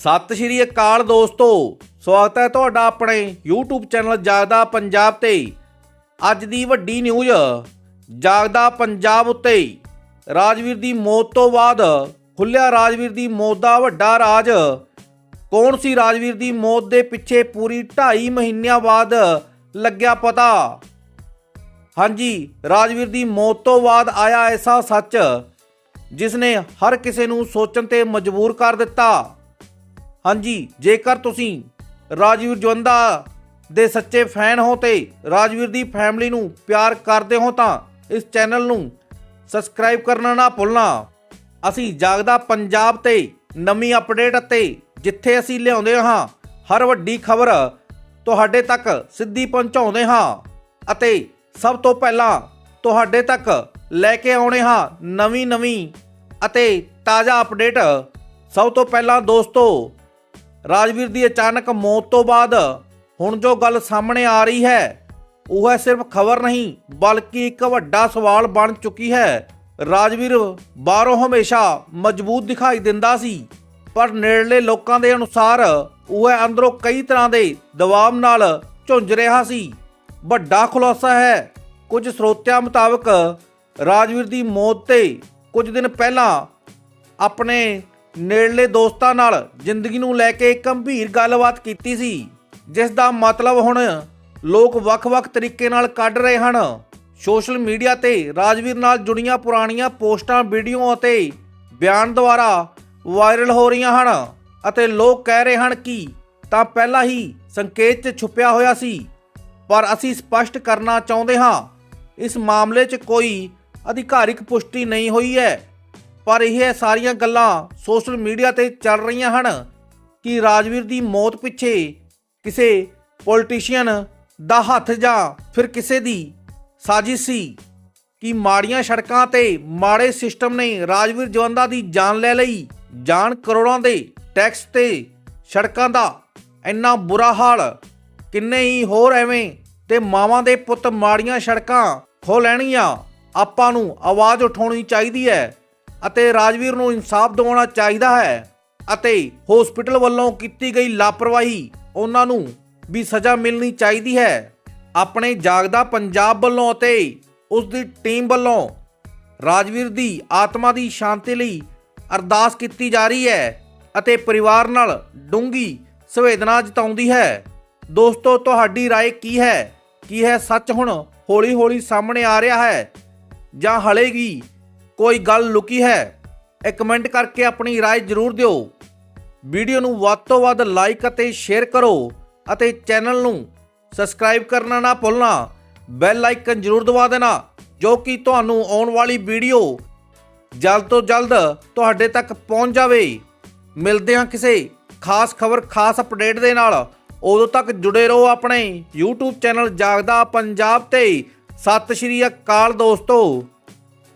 ਸਤਿ ਸ਼੍ਰੀ ਅਕਾਲ ਦੋਸਤੋ। ਸਵਾਗਤ ਹੈ ਤੁਹਾਡਾ ਆਪਣੇ YouTube ਚੈਨਲ ਜਾਗਦਾ ਪੰਜਾਬ ਤੇ। ਅੱਜ ਦੀ ਵੱਡੀ ਨਿਊਜ਼ ਜਾਗਦਾ ਪੰਜਾਬ ਉੱਤੇ। ਰਾਜਵੀਰ ਦੀ ਮੌਤ ਤੋਂ ਬਾਅਦ ਖੁੱਲਿਆ ਰਾਜਵੀਰ ਦੀ ਮੌਤ ਦਾ ਵੱਡਾ ਰਾਜ। ਕੌਣ ਸੀ ਰਾਜਵੀਰ ਦੀ ਮੌਤ ਦੇ ਪਿੱਛੇ ਪੂਰੀ 2.5 ਮਹੀਨਿਆਂ ਬਾਅਦ ਲੱਗਿਆ ਪਤਾ? ਹਾਂਜੀ, ਰਾਜਵੀਰ ਦੀ ਮੌਤ ਤੋਂ ਬਾਅਦ ਆਇਆ ਐਸਾ ਸੱਚ ਜਿਸ ਨੇ ਹਰ ਕਿਸੇ ਨੂੰ ਸੋਚਣ ਤੇ ਮਜਬੂਰ ਕਰ ਦਿੱਤਾ। ਹਾਂਜੀ, ਜੇਕਰ ਤੁਸੀਂ ਰਾਜਵੀਰ ਜਵੰਦਾ ਦੇ ਸੱਚੇ ਫੈਨ ਹੋ ਤੇ ਰਾਜਵੀਰ ਦੀ ਫੈਮਿਲੀ ਨੂੰ ਪਿਆਰ ਕਰਦੇ ਹੋ ਤਾਂ ਇਸ ਚੈਨਲ ਨੂੰ ਸਬਸਕ੍ਰਾਈਬ ਕਰਨਾ ਨਾ ਭੁੱਲਣਾ। ਅਸੀਂ ਜਾਗਦਾ ਪੰਜਾਬ ਤੇ ਨਵੀਂ ਅਪਡੇਟ ਅਤੇ ਜਿੱਥੇ ਅਸੀਂ ਲਿਆਉਂਦੇ ਹਾਂ, ਹਰ ਵੱਡੀ ਖਬਰ ਤੁਹਾਡੇ ਤੱਕ ਸਿੱਧੀ ਪਹੁੰਚਾਉਂਦੇ ਹਾਂ ਅਤੇ ਸਭ ਤੋਂ ਪਹਿਲਾਂ ਤੁਹਾਡੇ ਤੱਕ ਲੈ ਕੇ ਆਉਣੇ ਹਾਂ ਨਵੀਂ ਨਵੀਂ ਅਤੇ ਤਾਜ਼ਾ ਅਪਡੇਟ ਸਭ ਤੋਂ ਪਹਿਲਾਂ ਦੋਸਤੋ ਰਾਜਵੀਰ ਦੀ ਅਚਾਨਕ ਮੌਤ ਤੋਂ ਬਾਅਦ ਹੁਣ ਜੋ ਗੱਲ ਸਾਹਮਣੇ ਆ ਰਹੀ ਹੈ, ਉਹ ਹੈ ਸਿਰਫ ਖਬਰ ਨਹੀਂ, ਬਲਕਿ ਇੱਕ ਵੱਡਾ ਸਵਾਲ ਬਣ ਚੁੱਕੀ ਹੈ। ਰਾਜਵੀਰ ਬਾਹਰੋਂ ਹਮੇਸ਼ਾ ਮਜ਼ਬੂਤ ਦਿਖਾਈ ਦਿੰਦਾ ਸੀ, ਪਰ ਨੇੜਲੇ ਲੋਕਾਂ ਦੇ ਅਨੁਸਾਰ ਉਹ ਅੰਦਰੋਂ ਕਈ ਤਰ੍ਹਾਂ ਦੇ ਦਬਾਅ ਨਾਲ ਝੁੰਝ ਰਿਹਾ ਸੀ। ਵੱਡਾ ਖੁਲਾਸਾ ਹੈ, ਕੁਝ ਸਰੋਤਿਆਂ ਮੁਤਾਬਕ ਰਾਜਵੀਰ ਦੀ ਮੌਤ ਤੇ ਕੁਝ ਦਿਨ ਪਹਿਲਾਂ ਆਪਣੇ ਨੇੜਲੇ ਦੋਸਤਾਂ ਨਾਲ ਜ਼ਿੰਦਗੀ ਨੂੰ ਲੈ ਕੇ ਗੰਭੀਰ ਗੱਲਬਾਤ ਕੀਤੀ ਸੀ, ਜਿਸ ਦਾ ਮਤਲਬ ਹੁਣ ਲੋਕ ਵੱਖ-ਵੱਖ ਤਰੀਕੇ ਨਾਲ ਕੱਢ ਰਹੇ ਹਨ। ਸੋਸ਼ਲ ਮੀਡੀਆ ਤੇ ਰਾਜਵੀਰ ਨਾਲ ਜੁੜੀਆਂ ਪੁਰਾਣੀਆਂ ਪੋਸਟਾਂ, ਵੀਡੀਓ ਅਤੇ ਬਿਆਨ ਦੁਆਰਾ ਵਾਇਰਲ ਹੋ ਰਹੀਆਂ ਹਨ ਅਤੇ ਲੋਕ ਕਹਿ ਰਹੇ ਹਨ ਕਿ ਤਾਂ ਪਹਿਲਾਂ ਹੀ ਸੰਕੇਤ 'ਚ ਛੁਪਿਆ ਹੋਇਆ ਸੀ। ਪਰ ਅਸੀਂ ਸਪਸ਼ਟ ਕਰਨਾ ਚਾਹੁੰਦੇ ਹਾਂ, ਇਸ ਮਾਮਲੇ 'ਚ ਕੋਈ ਅਧਿਕਾਰਿਕ ਪੁਸ਼ਟੀ ਨਹੀਂ ਹੋਈ ਹੈ। ਪਰ ਇਹ ਸਾਰੀਆਂ ਗੱਲਾਂ ਸੋਸ਼ਲ ਮੀਡੀਆ ਤੇ ਚੱਲ ਰਹੀਆਂ ਹਨ ਕਿ ਰਾਜਵੀਰ ਦੀ ਮੌਤ ਪਿੱਛੇ ਕਿਸੇ ਪੋਲੀਟੀਸ਼ੀਅਨ ਦਾ ਹੱਥ ਜਾਂ ਫਿਰ ਕਿਸੇ ਦੀ ਸਾਜ਼ਿਸ਼ ਸੀ ਕਿ ਮਾੜੀਆਂ ਸੜਕਾਂ ਤੇ ਮਾੜੇ ਸਿਸਟਮ ਨੇ ਰਾਜਵੀਰ ਜਵੰਦਾ ਦੀ ਜਾਨ ਲੈ ਲਈ। ਜਾਨ ਕਰੋੜਾਂ ਦੇ ਟੈਕਸ ਤੇ ਸੜਕਾਂ ਦਾ ਇੰਨਾ ਬੁਰਾ ਹਾਲ, ਕਿੰਨੇ ਹੀ ਹੋਰ ਐਵੇਂ ਤੇ ਮਾਵਾਂ ਦੇ ਪੁੱਤ ਮਾੜੀਆਂ ਸੜਕਾਂ ਖੋ ਲੈਣੀਆਂ ਆਪਾਂ ਨੂੰ ਆਵਾਜ਼ ਉਠਾਉਣੀ ਚਾਹੀਦੀ ਹੈ। ਅਤੇ ਰਾਜਵੀਰ ਨੂੰ ਇਨਸਾਫ ਦਿਵਾਉਣਾ ਚਾਹੀਦਾ ਹੈ ਅਤੇ ਹਸਪੀਟਲ ਵੱਲੋਂ ਕੀਤੀ ਗਈ ਲਾਪਰਵਾਹੀ ਉਹਨਾਂ ਨੂੰ ਵੀ ਸਜ਼ਾ ਮਿਲਣੀ ਚਾਹੀਦੀ ਹੈ ਆਪਣੇ ਜਾਗਦਾ ਪੰਜਾਬ ਵੱਲੋਂ ਅਤੇ ਉਸ ਦੀ ਟੀਮ ਵੱਲੋਂ ਰਾਜਵੀਰ ਦੀ ਆਤਮਾ ਦੀ ਸ਼ਾਂਤੀ ਲਈ ਅਰਦਾਸ ਕੀਤੀ ਜਾ ਰਹੀ ਹੈ ਅਤੇ ਪਰਿਵਾਰ ਨਾਲ ਡੂੰਗੀ ਸੰਵੇਦਨਾ ਜਤਾਉਂਦੀ ਹੈ ਦੋਸਤੋ ਤੁਹਾਡੀ رائے ਕੀ ਹੈ ਕੀ ਹੈ ਸੱਚ ਹੁਣ ਹੌਲੀ-ਹੌਲੀ ਸਾਹਮਣੇ ਆ ਰਿਹਾ ਹੈ ਜਾਂ ਹਲੇ ਵੀ ਕੋਈ ਗੱਲ ਲੁਕੀ ਹੈ ਇਹ ਕਮੈਂਟ ਕਰਕੇ ਆਪਣੀ رائے ਜ਼ਰੂਰ ਦਿਓ ਵੀਡੀਓ ਨੂੰ ਵੱਧ ਤੋਂ ਵੱਧ ਲਾਈਕ ਅਤੇ ਸ਼ੇਅਰ ਕਰੋ ਅਤੇ ਚੈਨਲ ਨੂੰ ਸਬਸਕ੍ਰਾਈਬ ਕਰਨਾ ਨਾ ਭੁੱਲਣਾ ਬੈਲ ਆਈਕਨ ਜ਼ਰੂਰ ਦਬਾ ਦੇਣਾ ਜੋ ਕਿ ਤੁਹਾਨੂੰ ਆਉਣ ਵਾਲੀ ਵੀਡੀਓ ਜਲਦ ਤੋਂ ਜਲਦ ਤੁਹਾਡੇ ਤੱਕ ਪਹੁੰਚ ਜਾਵੇ ਮਿਲਦੇ ਹਾਂ ਕਿਸੇ ਖਾਸ ਖਬਰ ਖਾਸ ਅਪਡੇਟ ਦੇ ਨਾਲ ਉਦੋਂ ਤੱਕ ਜੁੜੇ ਰਹੋ ਆਪਣੇ YouTube ਚੈਨਲ ਜਾਗਦਾ ਪੰਜਾਬ ਤੇ ਸਤਿ ਸ਼੍ਰੀ ਅਕਾਲ ਦੋਸਤੋ